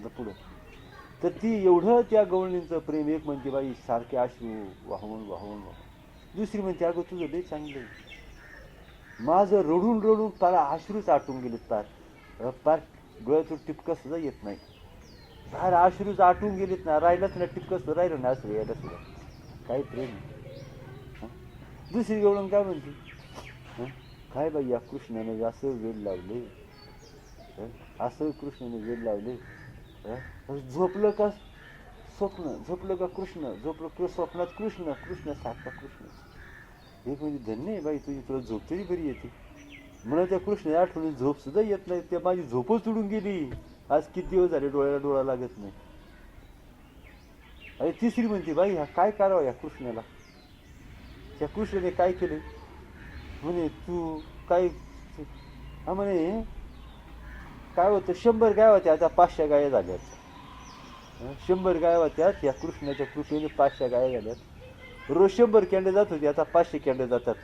आता पुढं. तर ती एवढं त्या गवळणींचं प्रेम एक म्हणते बाई सारखे आश्रू वाहून वाहून वाहून. दुसरी म्हणते अगं तुझं लय चांगलं आहे. माझं रडून रडून पार आश्रूच आटून गेलेत पार. पार डोळ्यातून टिपकं सुद्धा येत नाही. पार आश्रूच आटून गेलेत ना राहिलंच ना टिपकं सुद्धा राहिलं ना असं यायला सुद्धा. काही प्रेम दुसरी गवळण काय म्हणते? काय बाई या कृष्णाने असं वेळ लावले? असं कृष्णाने वेळ लावले? म्हणजे झोपलं का स्वप्न? झोपलं का कृष्ण? झोपलं किंवा स्वप्नात कृष्ण? कृष्ण साक्षात कृष्ण. एक म्हणजे धन्य आहे बाई तुझी तुला झोप तरी बरी येते. म्हणून त्या कृष्ण आठवणी झोप सुद्धा येत नाही. त्या माझी झोपच उडून गेली. आज किती दिवस झाले डोळ्याला डोळा लागत नाही. अरे तिसरी म्हणते बाई हा काय करावं या कृष्णाला? त्या कृष्णाने काय केले? म्हणे तू काय हा म्हणे काय होतं? शंभर गाय होत्या आता पाचशे गाया झाल्यात. शंभर गाय होत्यात या कृष्णाच्या कृपेने पाचशे गाया झाल्यात. रोज शंभर कॅन्डे जात होते आता पाचशे कॅन्डे जातात.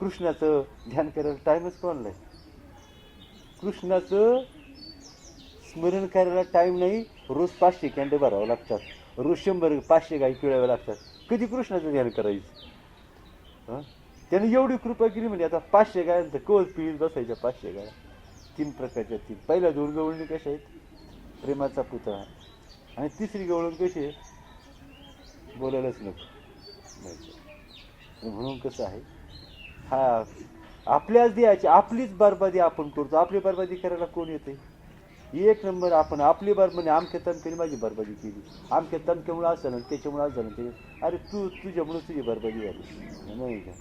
कृष्णाचं ध्यान करायला टाईमच कोणलाय कृष्णाचं स्मरण करायला टाईम नाही रोज पाचशे कॅन्डे भरावं लागतात. रोज शंभर पाचशे गाय पिळाव्या लागतात. कधी कृष्णाचं ध्यान करायचं? हं? त्याने एवढी कृपा केली म्हणजे आता पाचशे गायांचं कवच पिळीत बसायच्या पाचशे गाया. तीन प्रकारच्या तीन. पहिल्या दोन गवळणी कशा आहेत? प्रेमाचा पुतळा आणि तिसरी गवळण कशी आहे? बोलायलाच नको. नाही. म्हणून कसं आहे? हा आपल्याच द्यायची आपलीच बरबादी आपण करतो. आपली बरबादी करायला कोण येते? एक नंबर आपण आपली बरबादी आमच्या तमक्याने माझी बरबादी केली. आमच्या तमक्यामुळे असं झालं त्याच्यामुळे असं झालं ते अरे तू तुझ्यामुळे तुझी बरबादी झाली. नाही का?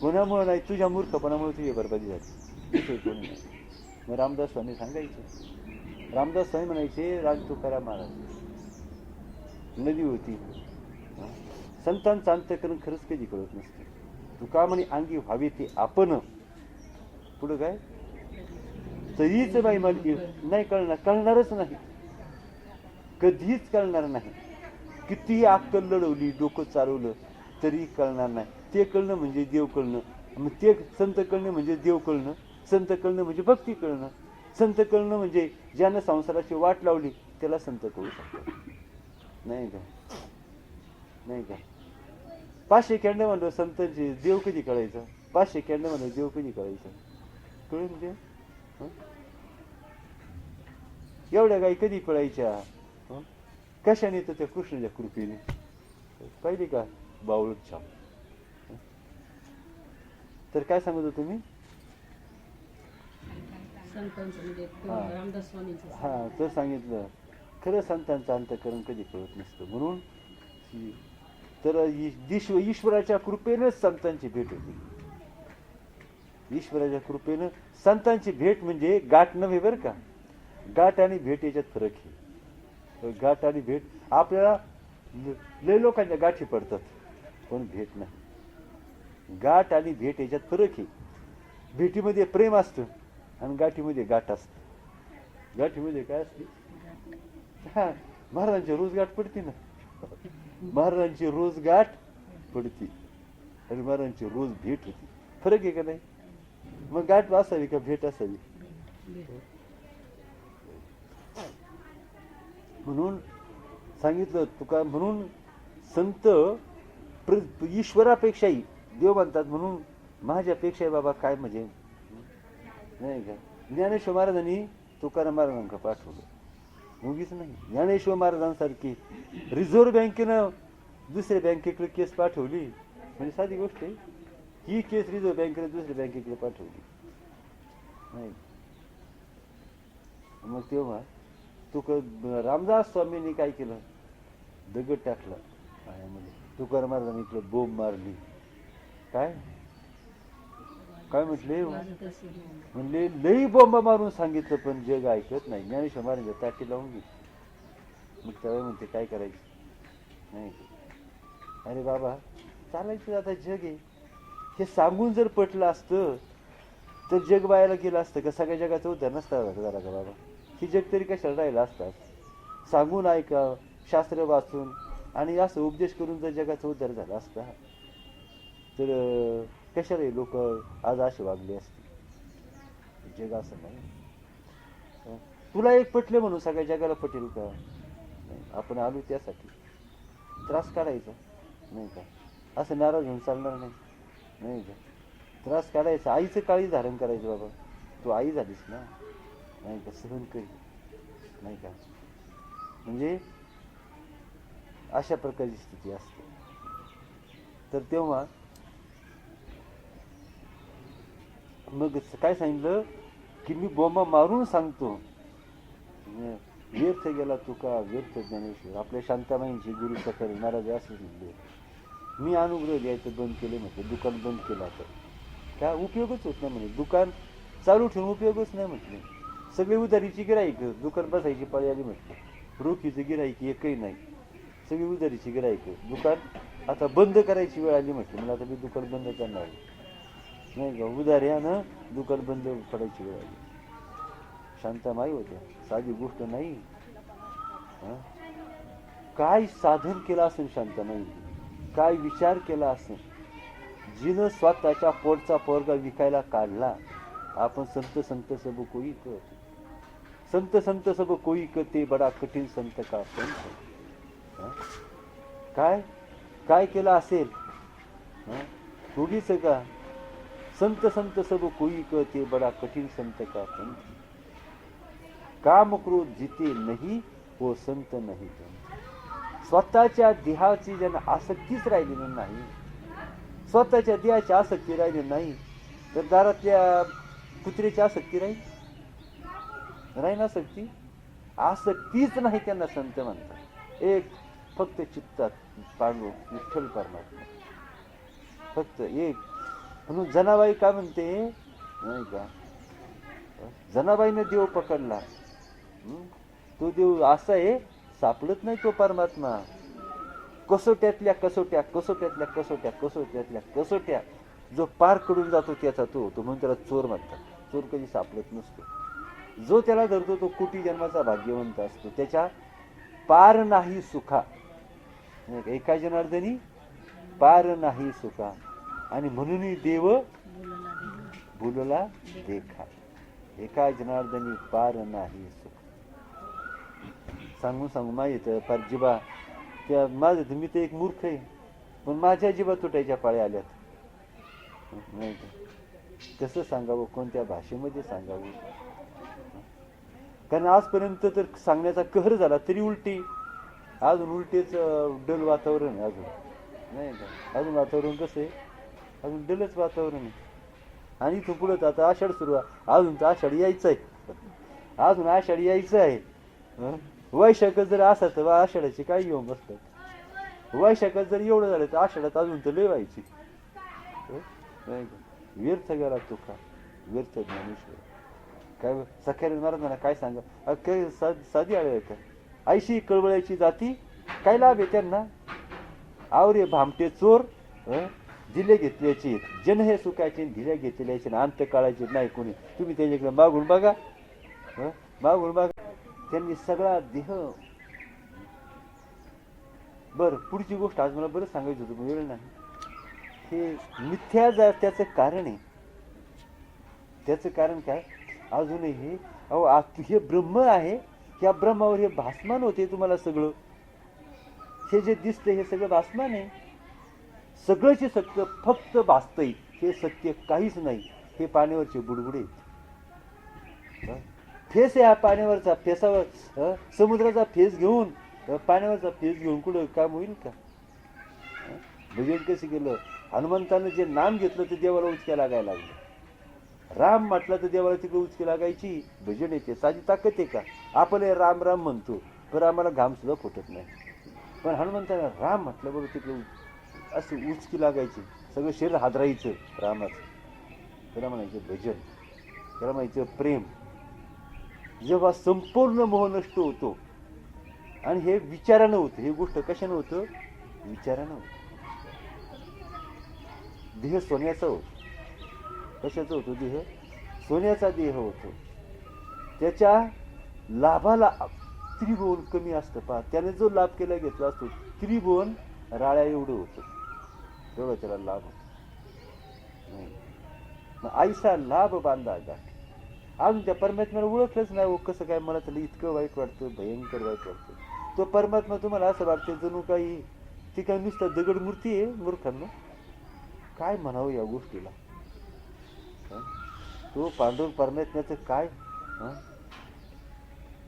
कोणामुळे नाही तुझ्या मूर्खपणामुळे तुझी बरबादी झाली. कोणी नाही. मग रामदास स्वामी सांगायचे. रामदास स्वामी म्हणायचे राज तुकाराम महाराज नदी होती. संतांचं अंतकरण खरंच कधी कळत नसते. तुका म्हणे अंगी व्हावे ते आपण. पुढं काय? तरीच बाई मला नाही कळणार कळणारच नाही. कधीच कळणार नाही. कितीही अक्कल लढवली डोकं चालवलं तरी कळणार नाही. ते कळणं म्हणजे देव कळणं. मग ते संत कळणं म्हणजे देव कळणं. संत कळणं म्हणजे भक्ती कळणं. संत कळणं म्हणजे ज्यानं संसाराची वाट लावली त्याला संत कळू शकतो नाही का? नाही का? पाचशे कॅन्ड म्हणलं संतांचे देव कधी कळायचं? पाचशे कॅन्ड म्हणलं देव कधी कळायचं? कळून म्हणजे? एवढ्या गाई कधी कळायच्या कशाने तर त्या कृष्णाच्या कृपेने? पाहिली का? बावळट छाप. तर काय सांगत तुम्ही संतांचं म्हणजे हा. रामदास स्वामींचं हा तर सांगितलं. खरं संतांचं अंतकरण कधी कळत नसतं. म्हणून ही- तर ईश्व ईश्वराच्या कृपेनंच संतांची भेट होती. ईश्वराच्या कृपेनं संतांची भेट म्हणजे गाठ नव्हे बरं का? गाठ आणि भेट याच्यात फरक आहे. गाठ आणि भेट आपल्याला ल- लय लोकांच्या गाठी पडतात पण भेट नाही. गाठ आणि भेट याच्यात फरक आहे. भेटीमध्ये प्रेम असतं. आणि गाठीमध्ये गाठ असतं. गाठीमध्ये काय असते? हा महाराजांची रोज गाठ पडते ना. महाराजांची रोज गाठ पडती. आणि महाराजांची रोज भेट होती. फरक आहे का नाही? मग गाठ असावी का भेट असावी? म्हणून सांगितलं तुका म्हणून संत प्र- ईश्वरापेक्षाही देव म्हणतात म्हणून माझ्यापेक्षाही बाबा काय म्हणजे नाही का? ज्ञानेश्वर महाराजांनी तुकाराम महाराजांना पाठवलं. मुगीच नाही. ज्ञानेश्वर महाराजांसारखी रिझर्व्ह बँकेनं दुसऱ्या बँकेकडे केस पाठवली. म्हणजे साधी गोष्ट आहे. ही केस रिझर्व्ह बँकेने दुसऱ्या बँकेकडे पाठवली. नाही. मग तेव्हा तुक रामदास स्वामींनी काय केलं? दगड टाकला. पाण्यामध्ये तुकाराम महाराजांनी इकडं बोंब मारली. काय? काय म्हटले? म्हणले लई बॉम्ब मारून सांगितलं पण जग ऐकत नाही. ज्ञानेश्वर महाराज ताटी लावून घेतली मग त्यावेळी म्हणते काय करायचं? नाही. अरे बाबा चालायचं आता जग आहे. हे सांगून जर पटलं असतं तर जग बायाला गेलं असतं का? सगळ्या जगाचं उद्धार नसता झाला का बाबा. ही जग तरी कशाला राहिलं असतात सांगून ऐका शास्त्र वाचून आणि असं उपदेश करून जर जगाचा उद्धार झाला असता. तर कशाला लोक आज असे वागले असतील जग असं नाही. तुला एक पटले म्हणून सगळ्या जगाला पटेल का? आपण आलो त्यासाठी. त्रास काढायचा. नाही का? असं नाराज होऊन चालणार नाही. नाही का? त्रास काढायचा. आईचं काळी धारण करायचं बाबा. तू आई झालीस ना? नाही का? सहन करी. नाही का? म्हणजे अशा प्रकारची स्थिती असते. तर तेव्हा मग काय सांगितलं? की मी बोंबा मारून सांगतो. व्यर्थ गेला तुका व्यर्थ ज्ञानेश्वर. आपल्या शांताबाईंची गुरु सकाळी महाराज असं म्हणले. मी अनुग्रह द्यायचं बंद केले म्हटलं. दुकान बंद केलं तर काय उपयोगच होत नाही म्हणे. दुकान चालू ठेवून उपयोगच नाही म्हटले. सगळे उधारीची गिराईक दुकान बसायची पाळी आली म्हटलं. रोखीचं गिराईक एकही नाही. सगळी उधारीची गिराईक दुकान आता बंद करायची वेळ आली म्हटली. मला आता मी दुकान बंद करणार आहे. नाही का? उदार्यानं दुकान बंद पडायची वेळ आली. शांतामाई होत्या. साधी गोष्ट नाही. काय साधन केलं असेल शांतामाई? काय विचार केला असेल? जिनं स्वतःच्या पोटचा पोरगा विकायला काढला आपण संत संत सब कोई क संत संत सब कोई ते बडा कठीण संत का पंथ काय? काय केलं असेल? हं? थोडीच का? संत संत सब कोई कहते बडा कठीण संत का पंथ। काम क्रोध जिते नाही वो संत नाही पंथ। स्वतःच्या देहाची ज्यांना आसक्तीच राहिलेली नाही। स्वतःच्या देहाची आसक्ती राहिली नाही तर दारातल्या कुत्र्याची आसक्ती राहील? राहील आसक्ती? आसक्तीच नाही त्यांना संत म्हणतात. एक फक्त चित्तात पांडू विठ्ठल परमात्मा. फक्त एक म्हणून जनाबाई का म्हणते नाही का? जनाबाईने देव पकडला. तो देव असा आहे सापडत नाही तो परमात्मा. कसोट्यातल्या कसोट्या कसोट्यातल्या कसोट्या कसोट्यातल्या कसोट्या. जो पार करून जातो त्याचा तो तो म्हणून त्याला चोर म्हणतात. चोर कधी सापडत नसतो. जो त्याला धरतो तो कुटी जन्माचा भाग्यवंत असतो. त्याच्या पार नाही सुखा. नाही का? एका जनार्दनी पार नाही सुखा. आणि म्हणूनही देव बोलला देखा. एका जनार्दनी पार नाही सुख सांगून सांगू माहीत पार जिबा. त्या माझं तर मी तर एक मूर्ख आहे. पण माझ्या जिबा तुटायच्या पाळ्या आल्यात. नाही का कसं सांगावं कोणत्या भाषेमध्ये सांगावं? कारण आजपर्यंत तर सांगण्याचा कहर झाला तरी उलटी. अजून उलटेच डल वातावरण आहे अजून. नाही का अजून वातावरण कसं आहे? अजून दिलंच वातावरण आहे. आणि इथून पुढं आता आषाढ सुरू आहे. अजून तर आषाढ यायचं आहे. अजून आषाढ यायचं आहे. वैशाख जर असा तर आषाढाची काय येऊन बसतात? वैशाखात जर एवढं झालं तर आषाढात अजून तर लय व्हायची. हं? नाही का? व्यर्थ गेला तुका व्यर्थ ज्ञानेश्वर. काय सख्याने महाराजांना काय सांगा? अ, काय सा- साधी आळे का? ऐशी कळवळ्याची जाती काय लाभ आहे त्यांना? आवरे भामटे चोर दिले घेतल्याचे जन हे सुखाचे दिले घेतल्याचे आणि नाही कोणी. तुम्ही त्याच्याकडे मागून बघा. मागून बघा. त्यांनी सगळा देह. बर पुढची गोष्ट आज मला बरं सांगायचं होतं पण वेळ नाही. हे मिथ्या जा त्याचं कारण आहे. त्याचं कारण काय? अजूनही हे अहो आ- हे ब्रह्म आहे या ब्रह्मावर हे भासमान होते तुम्हाला सगळं. हे जे दिसतं हे सगळं भासमान आहे. सगळंचे सत्य फक्त भासतंय हे सत्य काहीच नाही. हे पाण्यावरचे बुडबुडे आहेत. फेस आहे हा पाण्यावरचा फेसावर समुद्राचा फेस घेऊन पाण्यावरचा फेस घेऊन कुठं काम होईल का? भजन कसं केलं? हनुमंतानं जे नाम घेतलं ते देवाला उचक्या लागायला लागलं. राम म्हटलं तर देवाला तिकडे उचकी लागायची. भजन येते साधी ताकद आहे का? आपण राम राम म्हणतो पण आम्हाला घाम सुद्धा फुटत नाही. पण हनुमंतानं राम म्हटलं बरोबर तिकडे असं उचकी लागायची. सगळं शरीर हादरायचं रामाचं त्याला म्हणायचं भजन. त्याला म्हणायचं प्रेम. जेव्हा संपूर्ण मोह नष्ट होतो आणि हे विचारानं होतं हे गोष्ट कशानं होतं? विचारानं होतं. देह सोन्याचा होतो. कशाचा होतो देह? सोन्याचा देह होतो. त्याच्या लाभाला त्रिभुवन कमी असतं पहा. त्याने जो लाभ केला घेतला असतो त्रिभुवन राळ्या एवढं होतं. तेवढा त्याला लाभ होतो मग आईसा लाभ बांधा गाठी अजून त्या परमात्म्याला ओळखलंच नाही हो कसं काय मला त्याला इतकं वाईट वाटतं भयंकर वाईट वाटतं तो परमात्मा तुम्हाला असं वाटतं जणू काही ती काय नुसतं दगड मूर्ती आहे मूर्खांना काय म्हणावं या गोष्टीला तो पांडुरंग परमात्म्याचं काय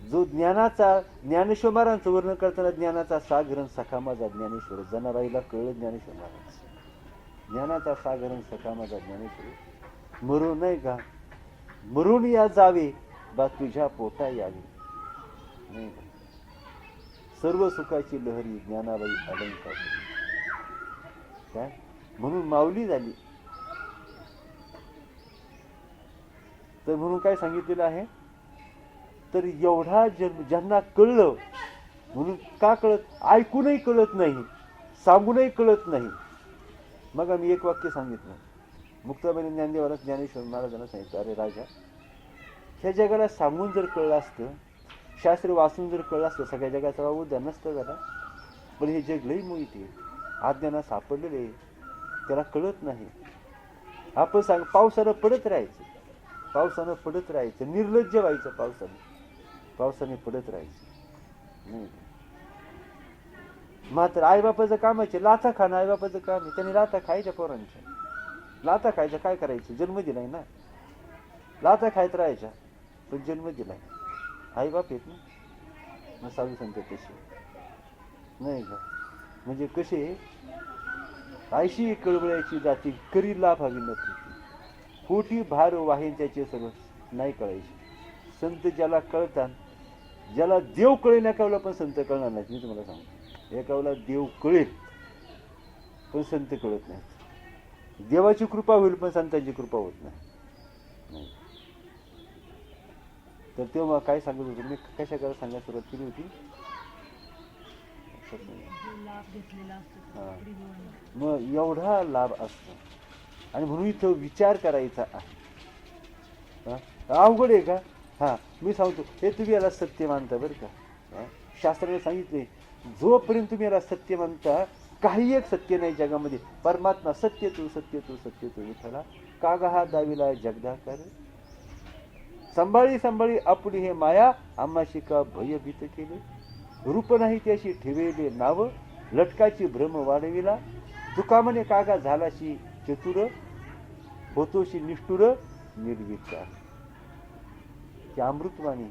जो ज्ञानाचा ज्ञानेश्वर महाराजांचं वर्णन करताना ज्ञानाचा सागरण सखा माझा ज्ञानेश्वर जनाबाईला कळलं ज्ञानेश्वर महाराज ज्ञानाचा सागरण सखा माझा ज्ञानेश्वर मरू नाही का? मरून या जावे बा तुझ्या पोटा यावी. नाही सर्व सुखाची लहरी ज्ञानाबाई अलंकार काय? म्हणून माऊली झाली. तर म्हणून काय सांगितलेलं आहे? तर एवढा जन्म ज्यांना कळलं म्हणून का कळत? ऐकूनही कळत नाही सांगूनही कळत नाही. मग आम्ही एक वाक्य सांगितलं. मुक्ताबाई ज्ञानदेवाला ज्ञानेश्वर महाराजांना सांगितलं अरे राजा ह्या जगाला सांगून जर कळलं असतं शास्त्र वाचून जर कळलं असतं सगळ्या जगाचा उद्या नसतं झाला. पण हे जग लई मोहित आहे. आज्ञाना सापडलेले आहे. त्याला कळत नाही. आपण सांग पावसानं पडत राहायचं. पावसानं पडत राहायचं. निर्लज्ज व्हायचं पावसानं. पावसाने पडत राहायचं. नाही. मात्र आईबापाचं कामाचे लाथा खाणं आईबापाचं काम आहे. त्यांनी लाथा खायच्या पोरांच्या. लाथा खायच्या काय करायचं? जन्म दिलाय ना. लाथा खायत राहायच्या पण जन्म दिलाय. आईबाप येत ना. मग साधू संत तशी नाही का? म्हणजे कसे? आयशी कळवळ्याची जाती करी लाभ हवी नव्हती. कोठी भार वाहेन त्याचे सर्व नाही कळायचे. संत ज्याला कळतात ज्याला देव कळेल एकावला पण संत कळणार नाही मी तुम्हाला सांगतो. एकावला देव कळेल पण संत कळत नाहीत. देवाची कृपा होईल पण संतांची कृपा होत नाही. तर तेव्हा काय सांगत होतो मी कशा करायला सांगायला सुरुवात केली होती? मग एवढा लाभ असतो. आणि म्हणून इथं विचार करायचा आहे. अवघड आहे का? हा मी सांगतो हे तुम्ही याला सत्य मानता बरं का. शास्त्राने सांगितले जोपर्यंत तुम्ही याला सत्य म्हणता काही एक सत्य नाही जगामध्ये. परमात्मा सत्य तू सत्य तू सत्य तू विठ्ठला कागा हा दाविला जगदाकार. संभाळी संभाळी आपली हे माया आम्हाशी का भयभीत केले? रूप नाही त्याशी ठेवेले नाव. लटकाची भ्रम वाढविला. तुका म्हणे कागा झालाशी चतुर. होतोशी निष्ठुर निर्विकार. ही अमृतवाणी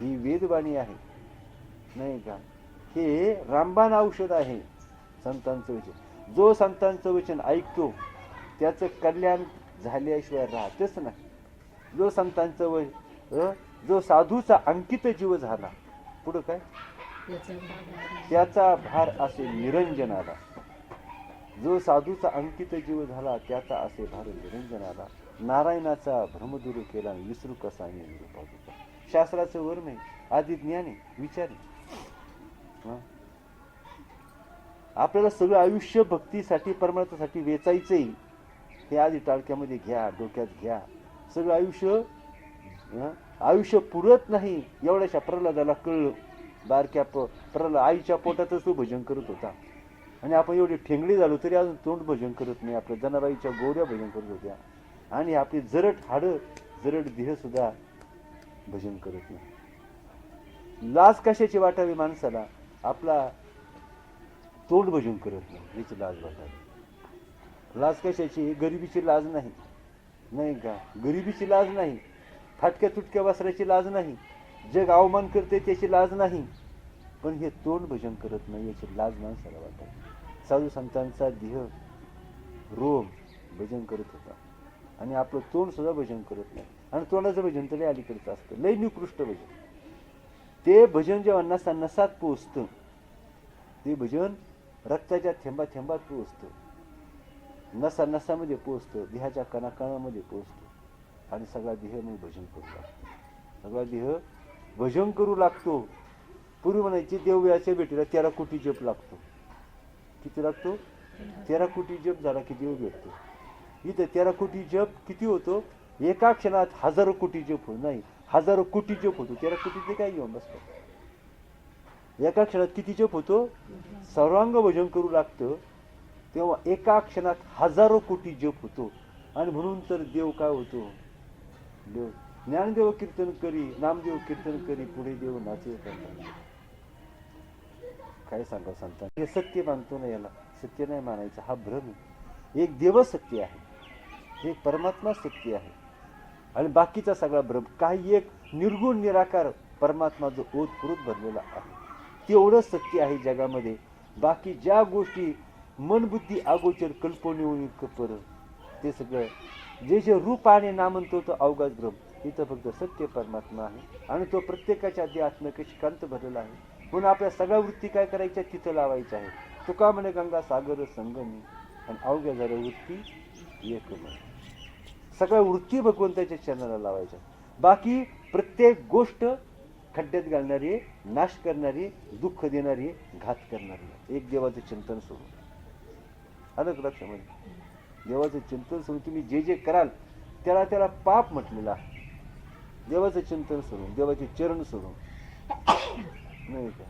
ही वेदवाणी आहे. नाही का? हे रामबाण औषध आहे संतांचं वचन. जो संतांचं वचन ऐकतो त्याचं कल्याण झाल्याशिवाय राहतच नाही. जो संतांचं व जो साधूचा अंकित जीव झाला पुढं काय? त्याचा भार असे निरंजन आला जो साधूचा अंकित जीव झाला त्याचा असे भार निरंजन आला नारायणाचा भ्रमदूर केला विसरू कसा निरुपाधिका. शास्त्राचं वर्म आहे आधी ज्ञान विचार? आपल्याला सगळं आयुष्य भक्तीसाठी परमार्थासाठी वेचायचंही हे आधी टाळक्यामध्ये घ्या डोक्यात घ्या. सगळं आयुष्य आयुष्य पुरत नाही एवढ्याशा प्रल्हादाला कळलं. बारक्या प प्रल्हाद आईच्या पोटातच तो भजन करत होता. आणि आपण एवढे ठेंगडी झालो तरी अजून तोंड भजन करत नाही. आपल्या जनाबाईच्या गोऱ्या भजन करत होत्या. आणि आपली जरट हाडं जरट देहसुद्धा भजन करत नाही. लाज कशाची वाटावी माणसाला? आपला तोंड भजन करत नाही याची लाज वाटत लाज कशाची? गरिबीची लाज नाही. नाही का? गरिबीची लाज नाही. फाटक्या तुटक्या वासराची लाज नाही. जग अवमान करते त्याची लाज नाही. पण हे तोंड भजन करत नाही याची लाज माणसाला वाटत साधू संतांचा देह रोम भजन करत होता. आणि आपलं तोंड सुद्धा भजन करत नाही. आणि तोंडाचं भजन तरी अलीकडचं असतं. लय निकृष्ट भजन. ते भजन जेव्हा नसा नसात पोचतं ते भजन रक्ताच्या थेंबा थेंबात पोचतं नसा नसामध्ये पोचतं देहाच्या कणाकणामध्ये पोचतं आणि सगळा देह मग भजन करू लागतो. सगळा देह भजन करू लागतो. पूर्वी म्हणायची देवव्याच्या भेटीला तेरा कोटी जप लागतो. किती लागतो? तेरा कोटी जप झाला की देव भेटतो. इथं तेरा कोटी जप किती होतो? एका क्षणात हजारो कोटी जप हो नाही. हजारो कोटी जप होतो. तेरा कोटीचे काय घेऊन बसतो? एका क्षणात किती जप होतो? सर्वांग भजन करू लागतं. तेव्हा एका क्षणात हजारो कोटी जप होतो. आणि म्हणून तर देव काय होतो? देव ज्ञानदेव कीर्तन करी नामदेव कीर्तन करी पुढे देव नाचे काय सांगा सांगता हे सत्य मानतो ना याला. सत्य नाही मानायचं. हा भ्रम एक देव सत्य आहे. एक परमात्मा सत्य आहे. आणि बाकीचा सगळा भ्रम काही एक निर्गुण निराकार परमात्मा जो ओतप्रोत भरलेला आहे. तेवढं सत्य आहे जगामध्ये. बाकी ज्या गोष्टी मनबुद्धी अगोचर कल्पने कपर ते सगळं जे जे रूप आणि नाम तो अवघात भ्रम इथं फक्त सत्य परमात्मा आहे. आणि तो प्रत्येकाच्या अध्या आत्मकशिकांत भरलेला आहे. म्हणून आपल्या सगळ्या वृत्ती काय करायच्या? तिथं लावायच्या आहे तुका म्हणे गंगा सागर संगमी आणि अवघ्या झाल्या वृत्ती एक म्हणे सगळ्या वृत्ती भगवंताच्या चरणाला लावायच्या. बाकी प्रत्येक गोष्ट खड्ड्यात घालणारी नाश करणारी दुःख देणारी घात करणारी. एक देवाचं चिंतन सुरू. आलं का लक्षामध्ये? देवाचं चिंतन सुरू. तुम्ही जे जे कराल त्याला त्याला पाप म्हटलेला. देवाचं चिंतन सुरू. देवाचे चरण सुरू. नाही का?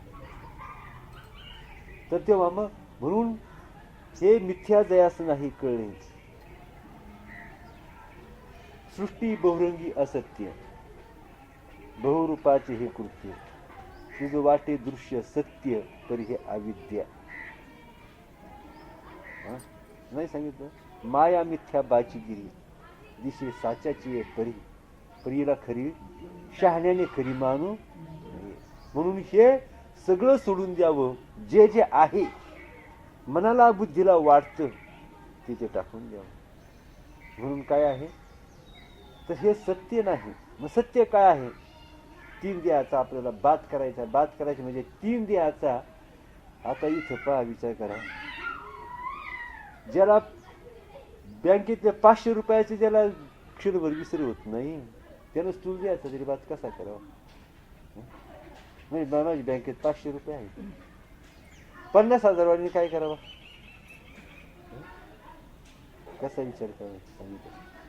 तर तेव्हा मग म्हणून हे मिथ्या जयास नाही कळले. सृष्टी बहुरंगी असत्य. बहुरूपाचे हे कृत्य तुझ वाटे दृश्य सत्य तरी हे अविद्या. नाही सांगितलं? माया मिथ्या बाचीगिरी. दिशे साच्याची परी. परीला खरी शहाण्याने खरी मानू म्हणून हे सगळं सोडून द्यावं जे जे आहे. मनाला बुद्धीला वाटतं ते ते टाकून द्यावं. म्हणून काय आहे? तर हे सत्य नाही. मग सत्य काय आहे? तीन देहाचा आपल्याला बाद करायचा. बाद करायचा म्हणजे तीन देहाचा आता इथं पहा विचार करा. ज्याला बँकेतल्या पाचशे रुपयाचे ज्याला क्षणभर विसर होत नाही त्यानं स्थूल द्यायचा तरी बाद कसा करावा? म्हणजे नाही माझी बँकेत पाचशे रुपये आहेत. पन्नास हजारवाणी काय करावं? कसा विचार करायचा सांगितलं.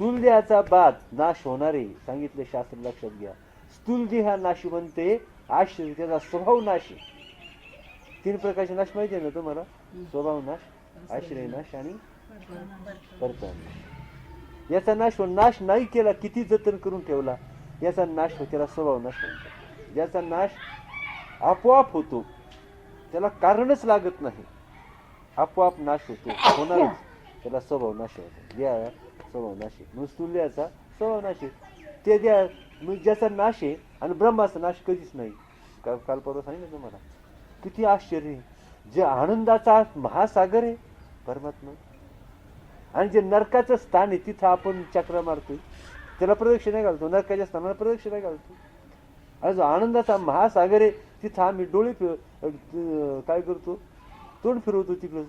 स्थूल देहाचा बाद नाश होणारे सांगितले शास्त्र लक्षात घ्या. स्थूल देहा नाशिवंते आश्रय त्याचा स्वभाव नाश तीन प्रकारचे नाश माहिती आहे ना तुम्हाला? स्वभाव नाश आश्रय नाश आणि परताव याचा नाश हो नाश नाही केला किती जतन करून ठेवला? याचा नाश हो त्याला स्वभाव नाश म्हणतात. ज्याचा नाश आपोआप होतो त्याला कारणच लागत नाही. आपोआप नाश होतो होणारच. त्याला स्वभाव नाश होतो. या स्वभाव नाश आहे स्वभाव ते द्या मग ज्याचा नाश आहे आणि ब्रह्माचा नाश कधीच नाही. काल काल परवा सांगितलं तुम्हाला? किती आश्चर्य आहे. जे आनंदाचा महासागर आहे परमात्मा. आणि जे नरकाचं स्थान आहे तिथं आपण चक्र मारतोय. त्याला प्रदक्षिणा घालतो. नरकाच्या स्थानाला प्रदक्षिणा घालतो. आणि जो आनंदाचा महासागर आहे तिथं आम्ही डोळे फिर काय करतो? तोंड फिरवतो तिकडं.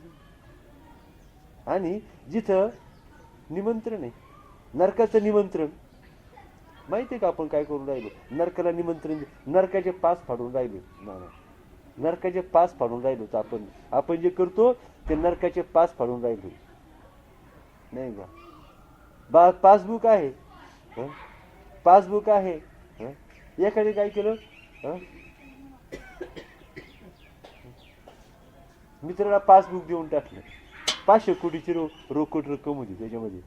आणि जिथं निमंत्रण आहे. नरकाचं निमंत्रण. माहिती आहे का आपण काय करून राहिलो? नरकाला निमंत्रण नरकाचे पास फाडून राहिलो. ना नरकाचे पास फाडून राहिलो तर आपण. आपण जे करतो ते नरकाचे पास फाडून राहिलो. नाही का? बा पासबुक आहे. हं? पासबुक आहे. हं? काय केलं? मित्राला पासबुक देऊन टाकलं. पाचशे कोटीची रो रोकड रक्कम होती त्याच्यामध्ये.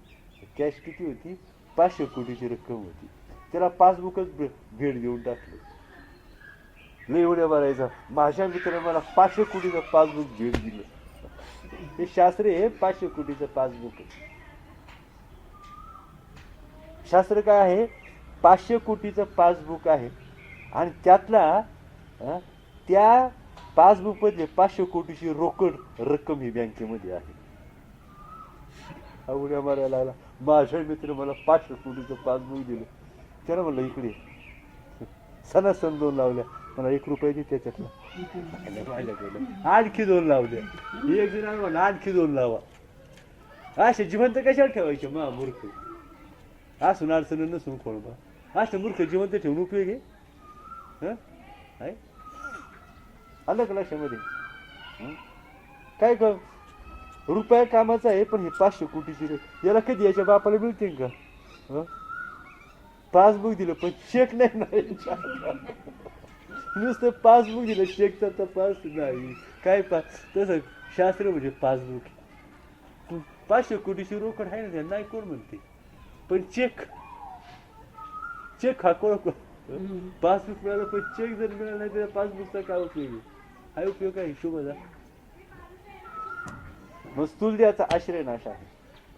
कॅश किती होती? पाचशे कोटीची रक्कम होती. त्याला पासबुकच भेट देऊन टाकलं. लय एवढ्या भरायचा. माझ्या मित्राने मला पाचशे कोटीचं पासबुक भेट दिलं. हे शास्त्र हे पाचशे कोटीचं पासबुक शास्त्र काय आहे? पाचशे कोटीचं पासबुक आहे. आणि त्यातला त्या पासबुकमधले पाचशे कोटीची रोकड रक्कम ही बँकेमध्ये आहे. हा उड्या मारायला लागला. माझ्या मित्र मला पाचशे कोटीचं पासबुक दिलं. त्याला म्हणलं इकडे सणासण दोन लावल्या. मला एक रुपये दे त्याच्यातला आणखी दोन लावल्या. एक जण म्हणलं आणखी दोन लावा. असे जिवंत कशाला ठेवायचे? मा मूर्ख. असून अडचण नसून कोण बा? असं मूर्ख जिवंत ठेवून उपयोग आहे? हं? आलं का लक्षामध्ये? काय कर रुपया कामाचा आहे पण हे पाचशे कोटीची रे याला कधी याच्या बापाला मिळतील का? हं? पासबुक दिलं पण चेक नाही ना. नुसतं पासबुक दिलं चेकचा तपास नाही. काय पा तसं शास्त्र म्हणजे पासबुक. पाचशे कोटीची रोकड आहे ना नाही कोण म्हणते. पण चेक चेक हा कोण. पासबुक मिळालं पण चेक जर मिळाला नाही तर पासबुकचा काय उपयोग आहे? हा उपयोग आहे हिशोबाचा मग स्तुल्याचा आश्रय नाश आहे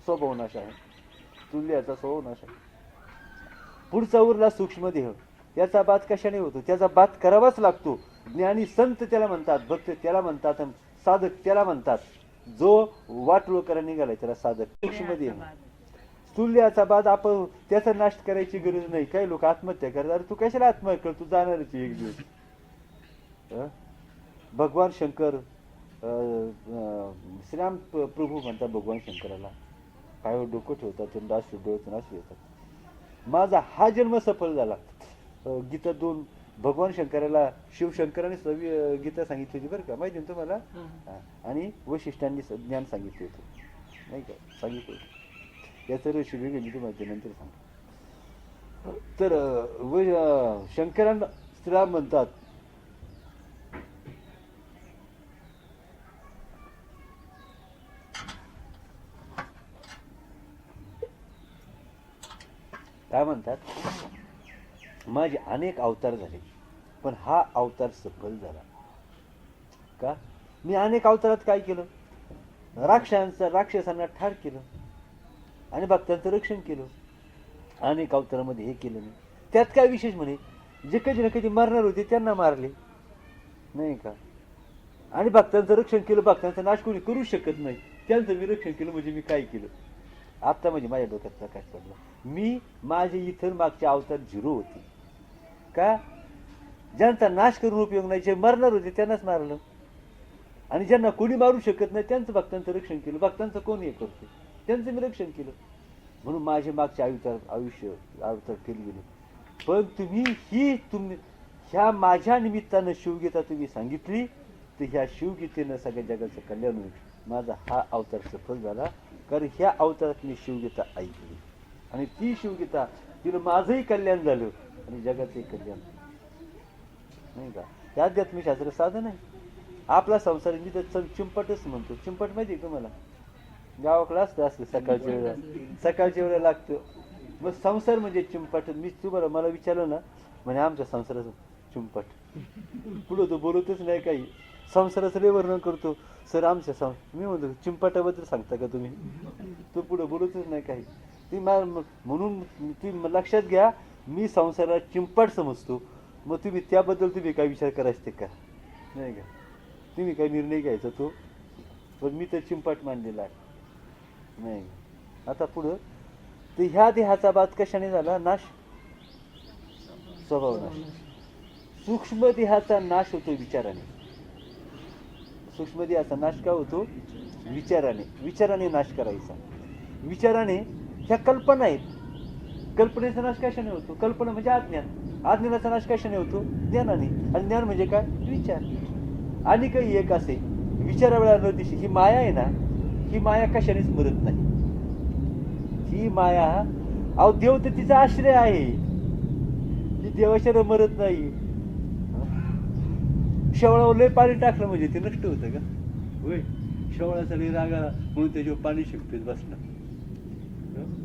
स्वभाव नाश आहे. स्तुल्याचा स्वभाव नाश आहे. पुढचा उरला सूक्ष्मदेह त्याचा बात कशाने होतो? त्याचा बात करावाच लागतो. ज्ञानी संत त्याला म्हणतात भक्त त्याला म्हणतात साधक त्याला म्हणतात. जो वाटलो करा निघालाय त्याला साधक सूक्ष्मदेह स्तुल्याचा बाद आपण त्याचा नाश करायची गरज नाही. काही लोक आत्महत्या करतात. अरे तू कशाला आत्महत्या कर तू जाणारच आहे एक दिवस. भगवान शंकर श्रीराम प्रभू म्हणतात भगवान शंकराला. काय डोकं ठेवतात डास डोळ्यातून असू येतात. माझा हा जन्म सफल झाला. गीता दोन भगवान शंकराला शिवशंकराने सवी गीता सांगितली होती बरं का? माहिती ना तुम्हाला. आणि वशिष्ठांनी ज्ञान सांगितले होते. नाही का? सांगितलं होतं. याचं वेगळं मी तुम्हाला नंतर सांगतो. तर व शंकरांना श्रीराम म्हणतात काय म्हणतात माझे अनेक अवतार झाले पण हा अवतार सफल झाला. का? मी अनेक अवतारात काय केलं? राक्षसांचा राक्षसांना ठार केलं आणि भक्तांचं रक्षण केलं. अनेक अवतारामध्ये हे केलं मी. त्यात काय विशेष म्हणे? जे कधी ना कधी मरणार होते त्यांना मारले. नाही का? आणि भक्तांचं रक्षण केलं भक्तांचा नाश कोणी करू शकत नाही. त्यांचं मी रक्षण केलं म्हणजे मी काय केलं? आता म्हणजे माझ्या डोक्यात प्रकाश पडला. मी माझे इथं मागच्या अवतार झिरो होती. का? ज्यांचा नाश करून उपयोग नाही जे मरणार होते त्यांनाच मारलं. आणि ज्यांना कोणी मारू शकत नाही त्यांचं भक्तांचं रक्षण केलं. भक्तांचं कोण हे करते? त्यांचं मी रक्षण केलं. म्हणून माझे मागचे आयुतार आयुष्य अवतार केले गेले. पण तुम्ही ही तुम्ही ह्या माझ्या निमित्तानं शिवगीता तुम्ही सांगितली तर ह्या शिवगीतेनं सगळ्या जगाचं कल्याण होईल. माझा हा अवतार सफल झाला. कारण ह्या अवतारात मी शिवगीता ऐकली. आणि ती शिवगीता तिनं माझंही कल्याण झालं आणि जगाचंही कल्याण नाही का? हे अध्यात्मिक शास्त्र साधन आहे. आपला संसार मी तर चिंपटच म्हणतो. चिंपट माहिती आहे तुम्हाला? गावाकडे असतं असतं. सकाळच्या वेळेला सकाळच्या वेळेला लागतं. मग संसार म्हणजे चिंपट. मी तुम्हाला मला विचारलं ना म्हणजे आमच्या संसाराचं चिंपट. पुढं तो बोलतच नाही काही. संसाराचं लय वर्णन करतो. सर आमच्या सं मी म्हणतो चिंपाटाबद्दल सांगता का तुम्ही? तो पुढं बोलतच नाही काही. ती मा म्हणून तुम्ही लक्षात घ्या मी संसाराला चिंपाट समजतो. मग तुम्ही त्याबद्दल तुम्ही काय विचार करायचे का? नाही का? तुम्ही काय निर्णय घ्यायचा तो? पण मी तर चिंपाट मानलेला आहे. नाही आता पुढं तर ह्या देहाचा बाद कशाने झाला? नाश? स्वभाव नाश. सूक्ष्म देहाचा नाश होतो विचाराने. सूक्ष्म देहाचा नाश का होतो? विचाराने. विचाराने नाश करायचा. विचाराने ह्या कल्पना आहेत. कल्पनेचा नाश कशाने होतो? कल्पना म्हणजे अज्ञान. अज्ञानाचा नाश कशाने होतो? ज्ञानाने. आणि ज्ञान म्हणजे काय? विचार. आणि काही एक असे. विचारावेळा न दिशी ही माया आहे ना ही माया कशानेच मरत नाही. ही माया अहो देव तर तिचा आश्रय आहे. ती देवाच्या मरत नाही. शेवळावर लय पाणी टाकलं म्हणजे ते नष्ट होतं का? होय. शेवळाचा लय राग आला म्हणून त्याच्यावर पाणी शिकतेच बसलं. हं?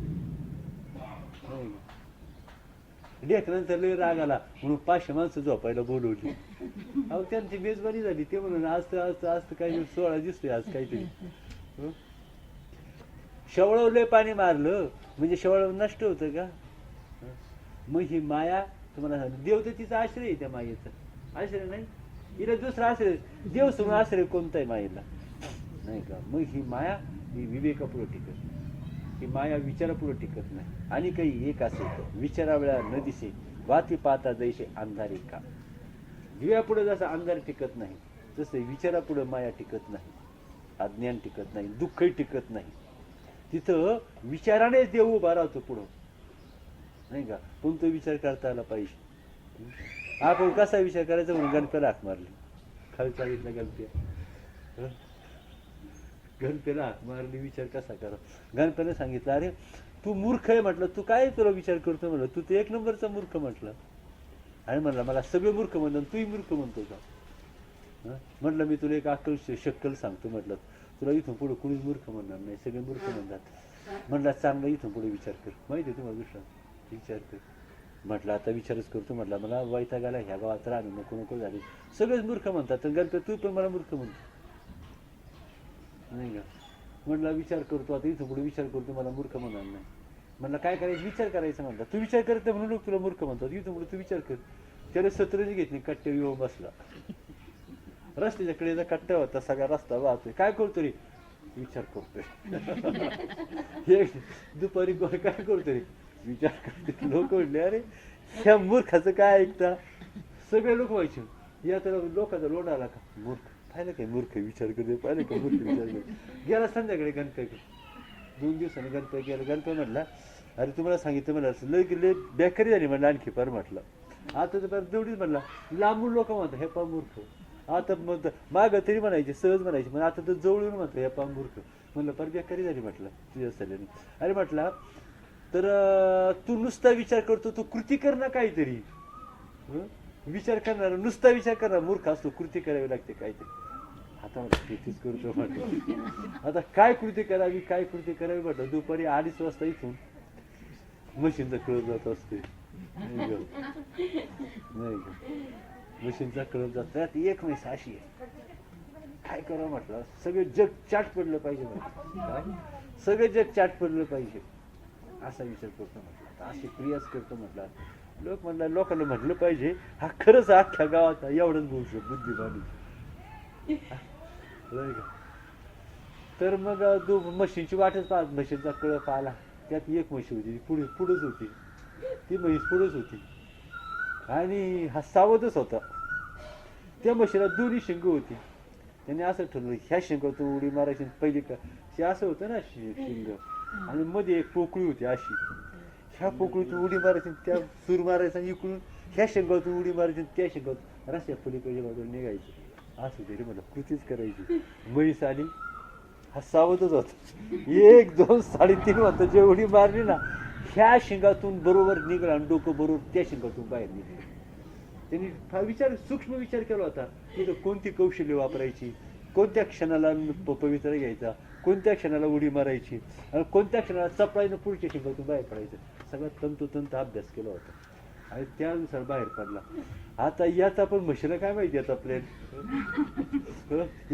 लेकरांचा लय राग आला म्हणून पाचशे माणसं झोपायला बोलवली. अहो त्यांची मेजबानी झाली. ते म्हणून आज तर आज आज तर काही सोळा दिसतोय आज काहीतरी. शेवळावर लय पाणी मारलं. म्हणजे शेवळावर नष्ट होतं का? मग ही माया तुम्हाला देवतेचा आश्रय आहे त्या मायेचा. आश्रय नाही? हिला दुसरा आश्रय देव समोर आश्रय कोणता आहे मायेला नाही का मग ही माया ही विवेकापुढे टिकत ही माया विचारापुढे टिकत नाही आणि काही एक असे विचारा वेळा न दिसे वाती पाहता जैसे अंधारी का दिव्यापुढे जसं अंधार टिकत नाही तसं विचारापुढे माया टिकत नाही अज्ञान टिकत नाही दुःखही टिकत नाही तिथं विचारानेच देव उभा राहतो पुढं नाही का पण तो विचार करता आला पाहिजे आपण कसा विचार करायचा म्हणून गणप्याला हाक मारली. खाली सांगितलं गणप्या हं? गणप्याला हाक मारली विचार कसा करा? गणप्याने सांगितलं अरे तू मूर्ख आहे म्हटलं तू काय तुला विचार करतो म्हणलं तू तर एक नंबरचा मूर्ख म्हटलं. आणि म्हणलं मला सगळे मूर्ख म्हणलं तूही मूर्ख म्हणतो का? हं? म्हटलं मी तुला एक अक्कल शक्कल सांगतो म्हटलं. तुला इथून पुढे कुणीच मूर्ख म्हणणार नाही. सगळे मूर्ख म्हणतात. म्हणलं चांगलं इथून पुढे विचार कर. माहिती आहे तुम्हाला दुसरा? विचार कर. म्हटलं आता विचारच करतो. म्हटलं मला वैतागाला ह्या गावात राहणं नको नको झाले. सगळेच मूर्ख म्हणतात तर गणपती तू पण मला मूर्ख म्हणतो. नाही का? म्हटलं विचार करतो आता इथं पुढे विचार करतो मला मूर्ख म्हणणार नाही. म्हटलं काय करायचं? विचार करायचा म्हणला. तू विचार करत नाही म्हणून लोक तुला मूर्ख म्हणतात. इथं पुढे तू विचार कर. त्याला सत्रजी घेतली कट्टे येऊन बसला. रस्त्याच्या कडेचा कट्टा होता सगळा रस्ता वाहतोय. काय करतो रे? विचार करतोय. हे दुपारी काय करतो रे? विचार करते लोक म्हणले अरे ह्या मूर्खाचं काय ऐकता? सगळे लोक व्हायचे. या तर लोकांचा लोड आला का? मूर्ख. पाहिलं काय मूर्ख विचार करते पाहिलं का मूर्ख विचार करते गेला संध्याकाळी गणपती दोन दिवसांनी गणपती गेला. गणपती म्हटला अरे तुम्हाला सांगितलं म्हणलं लय लय बेकारी झाली म्हणलं आणखी पर म्हटलं. आता तर परत तेवढीच म्हणला लांबून लोक म्हणतात हे पा मूर्ख. आता मग माग तरी म्हणायचे सहज म्हणायचे मग आता तर जवळून म्हणतो हे पा मूर्ख. म्हणलं पर बेकारी झाली म्हटलं तुझ्या सल्याने अरे म्हटला तर तू नुसता विचार करतो तू कृती कर ना काहीतरी. विचार करणार नुसता विचार करणार मूर्ख असतो कृती करावी लागते काहीतरी. आता म्हटलं कृतीच करतो म्हटलं आता काय कृती करावी काय कृती करावी म्हटलं दुपारी अडीच वाजता इथून मशीनचा कळत जात असते. नाही नाही मशीनचा कळत जात त्यात एक म्हैस अशी आहे. काय करावं म्हटलं? सगळं जग चाट पडलं पाहिजे म्हटलं. काय? सगळं जग चाट पडलं पाहिजे. असा विचार करतो म्हटलं. आता अशी क्रियाच करतो म्हटलं. लोक म्हणला लोकांना म्हटलं पाहिजे हा खरंच अख्ख्या गावात एवढंच बोलू शकतो बुद्धिमानी. का? तर मग दो म्हशींची वाटच पाहत मशीनचा कळप आला. त्यात एक म्हशी होती ती पुढे पुढंच होती. ती म्हैस पुढंच होती. आणि हा सावधच होता. त्या म्हशीला दोन्ही शिंग होती. त्याने असं ठरवलं ह्या शिंगातून उडी मारायची पहिली का असं होतं ना शि- शिंग. आणि मध्ये एक पोकळी होती अशी. ह्या पोकळीतून उडी मारायची त्या सूर मारायचा इकडून ह्या शेंगातून उडी मारायची त्या शिंगात रस्त्या पलीकडच्या बाजूला निघायचं. असं तरी मला कृतीच करायची. म्हैस आली हा सावधच होता. एक दोन साडेतीन वाजता जे उडी मारली ना ह्या शेंगातून बरोबर निघाला आणि डोकं बरोबर त्या शेंगातून बाहेर निघलं. त्यांनी फार विचार सूक्ष्म विचार केला होता. तिथं कोणती कौशल्य वापरायची? कोणत्या क्षणाला प- पवित्र घ्यायचा? कोणत्या क्षणाला उडी मारायची? आणि कोणत्या क्षणाला चपळाईनं पुढच्या शिंगातून बाहेर पडायचं? सगळा तंतोतंत अभ्यास केला होता. आणि त्यानुसार बाहेर पडला. आता याचा पण म्हशीला काय माहिती आता प्लॅन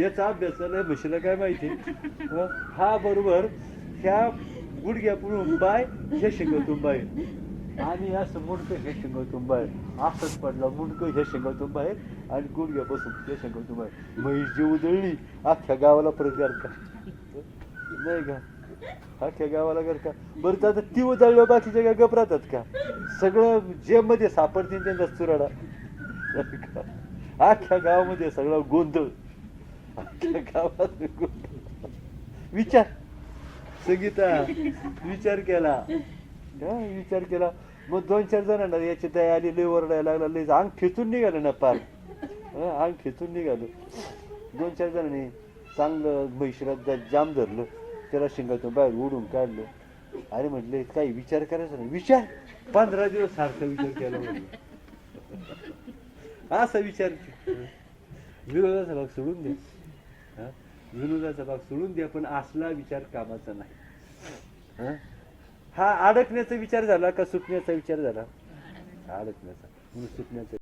याचा अभ्यास झाला म्हशीला काय माहिती? हा? बरोबर ह्या गुडघ्यापुढून बाय हे शिंगातून बाहेर आणि असं मुंडकं हे शिंगातून बाहेर असंच पडला मुंडकं हे शिंगातून बाहेर आणि गुडघ्यापासून हे शिंगातून बाहेर. म्हैस जी उजळली अख्ख्या गावाला परत का नाही का? अख्ख्या गावाला गर का बरं तर आता ती उजळल्यावर बाकीच्या काय गप राहतात का? सगळं जेबमध्ये सापडतील त्यांचा चुराडा. अख्ख्या गावामध्ये सगळा गोंधळ. अख्ख्या गावात गोंधळ. विचार. संगीता विचार केला. काय विचार केला. मग दोन चार जणांना याची दया आली लय ओरडायला लागला लय अंग खेचून निघालं ना पार. अंग खेचून निघालं. दोन चार जणांनी चांगलं म्हैशीला जाम धरलं. त्याला शिंगातून बाहेर उडून काढलं. अरे म्हटले काही विचार करायचा नाही. विचार? पंधरा दिवस सारखा विचार केला म्हटलं असा विचार विनोदाचा भाग सोडून दे. विनोदाचा भाग सोडून द्या पण असला विचार कामाचा नाही. हा? अडकण्याचा विचार झाला का सुटण्याचा विचार झाला? अडकण्याचा. म्हणून सुटण्याचा